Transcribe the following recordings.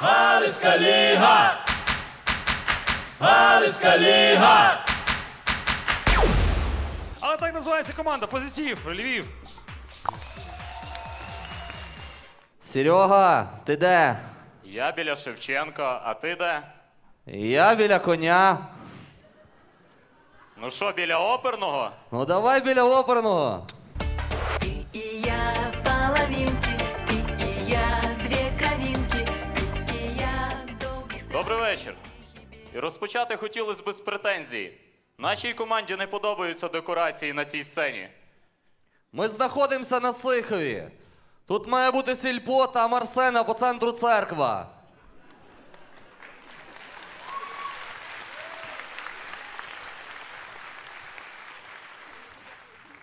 Галицька ліга! Галицька ліга! Але так називається команда Позитив, Львів. Серега, ти де? Я біля Шевченка, а ти де? Я біля коня. Ну що, біля оперного? Ну давай біля оперного. Вечір. І розпочати хотілося б з претензій. Нашій команді не подобаються декорації на цій сцені. Ми знаходимося на Сихові. Тут має бути сільпо та Марсена по центру церква.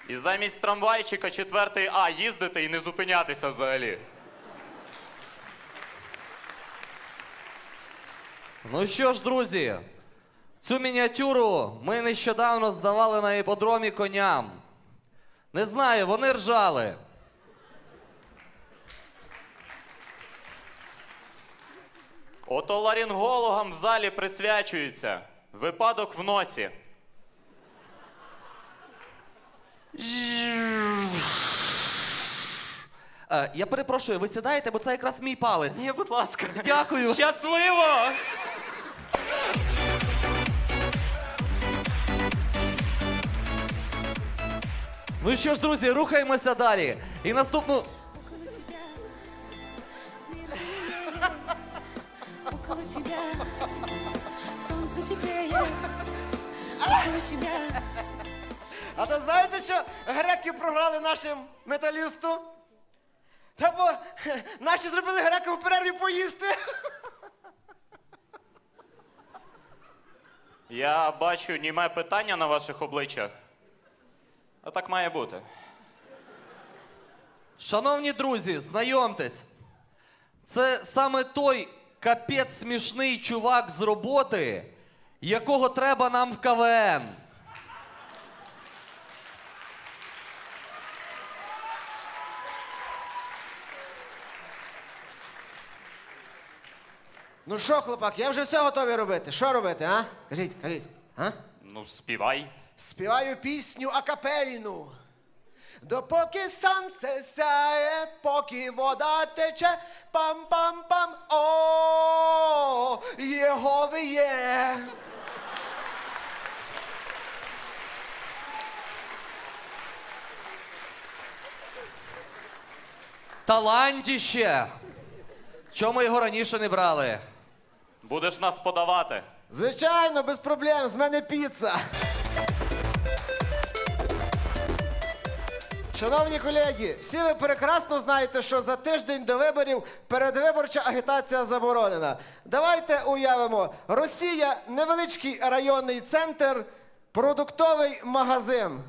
І замість трамвайчика четвертий А їздити і не зупинятися взагалі. Ну що ж, друзі, цю мініатюру ми нещодавно здавали на іподромі коням. Не знаю, вони ржали. Ото ларінгологам в залі присвячується. Випадок в носі. Е, я перепрошую, ви сідаєте, бо це якраз мій палець. Ні, будь ласка. Дякую. Щасливо! Ну що ж, друзі, рухаємося далі. І наступну. около тебя. Солнце теплее. А то знаєте, що греки програли нашим металісту? Та бо наші зробили грекам в перерві поїсти. Я бачу німе питання на ваших обличчях. А так має бути. Шановні друзі, знайомтесь. Це саме той капець смішний чувак з роботи, якого треба нам в КВН. Ну що, хлопак, я вже все готовий робити. Що робити, а? Кажіть, кажіть. А? Ну, співай. Співаю пісню акапельну. Допоки сонце сяє, поки вода тече, пам-пам-пам, о, Єгови є. Талантіще! Чому його раніше не брали? Будеш нас подавати. Звичайно, без проблем, з мене піца. Шановні колеги, всі ви прекрасно знаєте, що за тиждень до виборів передвиборча агітація заборонена. Давайте уявимо: Росія невеличкий районний центр, продуктовий магазин.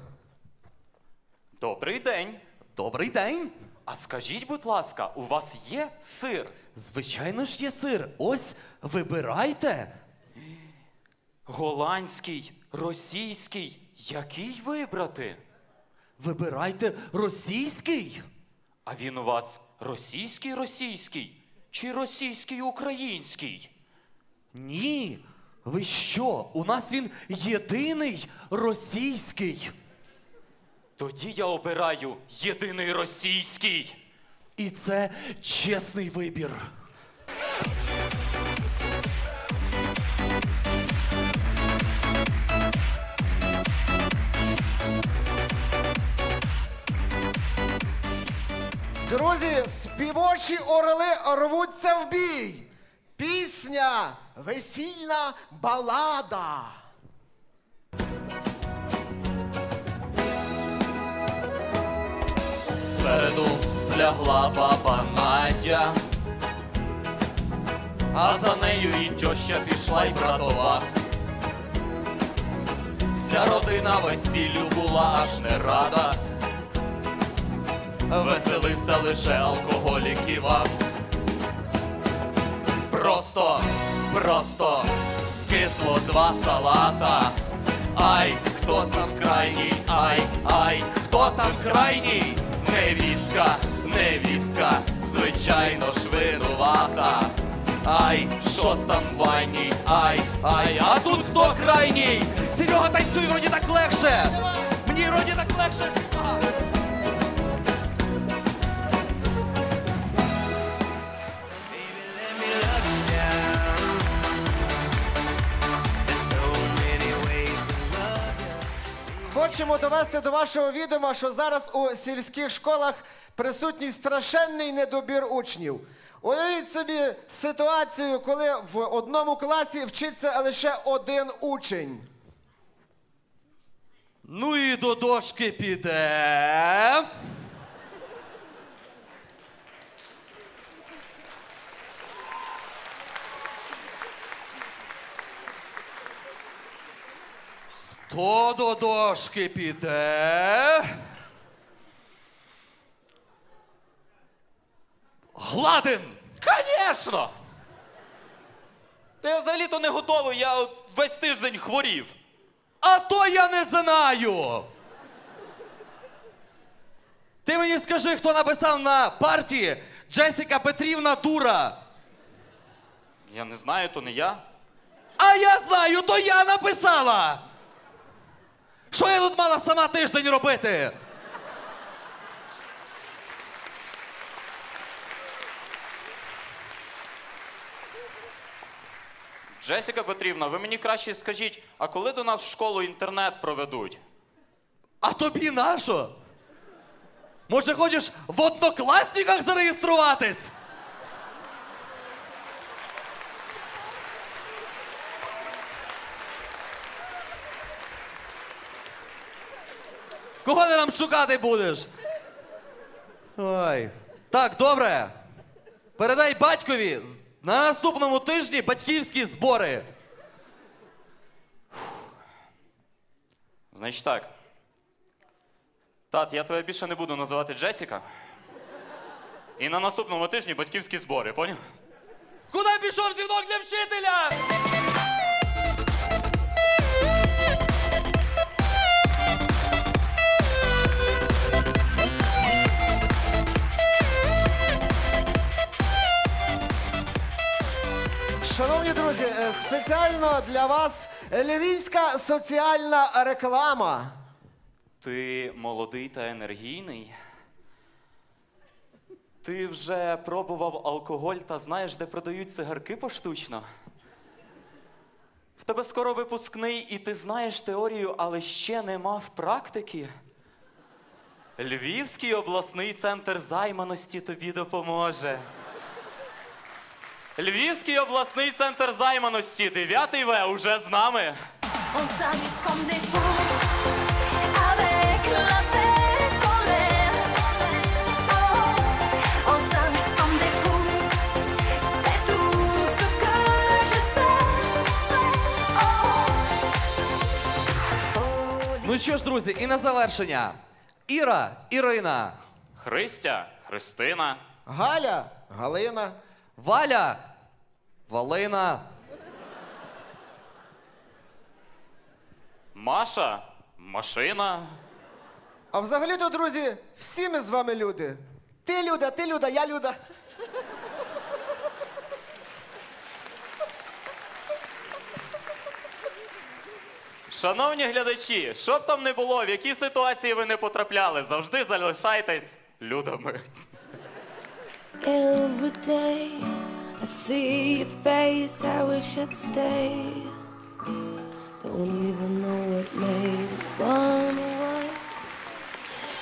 Добрий день. Добрий день! А скажіть, будь ласка, у вас є сир? Звичайно ж є сир. Ось вибирайте. Голландський, російський. Який вибрати? Вибирайте російський. А він у вас російський російський чи російський український? Ні. Ви що? У нас він єдиний російський. Тоді я обираю єдиний російський. І це чесний вибір. Друзі, співочі орли рвуться в бій. Пісня весільна балада. В середу злягла баба Надя, а за нею і тьоща пішла й братова. Вся родина весіллю була аж не рада. Веселився лише алкоголік Іван. Просто, просто скисло два салата. Ай, хто там крайній, ай, ай, хто там крайній? Невістка, невістка, звичайно ж винувата. ай, що там вайній, ай, ай, а тут хто крайній? Серега, танцюй, вроді так легше. Мені вроді так легше. Хочемо довести до вашого відома, що зараз у сільських школах присутній страшенний недобір учнів. Уявіть собі ситуацію, коли в одному класі вчиться лише один учень. Ну і до дошки піде. Хто до дошки піде? Гладин! Звісно! Я взагалі-то не готовий, я от весь тиждень хворів. А то я не знаю. Ти мені скажи, хто написав на партії Джесіка Петрівна дура. Я не знаю, то не я. А я знаю, то я написала. Що я тут мала сама тиждень робити? Джесіка Петрівна, ви мені краще скажіть, а коли до нас в школу інтернет проведуть? А тобі нащо? Може, хочеш в однокласниках зареєструватись? Кого ти нам шукати будеш? Ой. Так, добре. Передай батькові на наступному тижні батьківські збори. Значить так. Тат, я тебе більше не буду називати Джесіка. І на наступному тижні батьківські збори, поняв? Куди пішов дзвінок для вчителя? Шановні друзі, е, спеціально для вас львівська соціальна реклама. Ти молодий та енергійний. Ти вже пробував алкоголь та знаєш, де продають цигарки поштучно. В тебе скоро випускний, і ти знаєш теорію, але ще не мав практики. Львівський обласний центр займаності тобі допоможе. Львівський обласний центр займаності, 9 В, уже з нами. Ну що ж, друзі, і на завершення. Іра, Ірина, Христя, Христина. Галя, Галина. Валя, Валина, Маша, машина. А взагалі-то, друзі, всі ми з вами люди. Ти Люда, ти Люда, я Люда. Шановні глядачі, що б там не було, в які ситуації ви не потрапляли, завжди залишайтесь людами. Every day I see your face, I wish I'd stay. Don't even know what made me run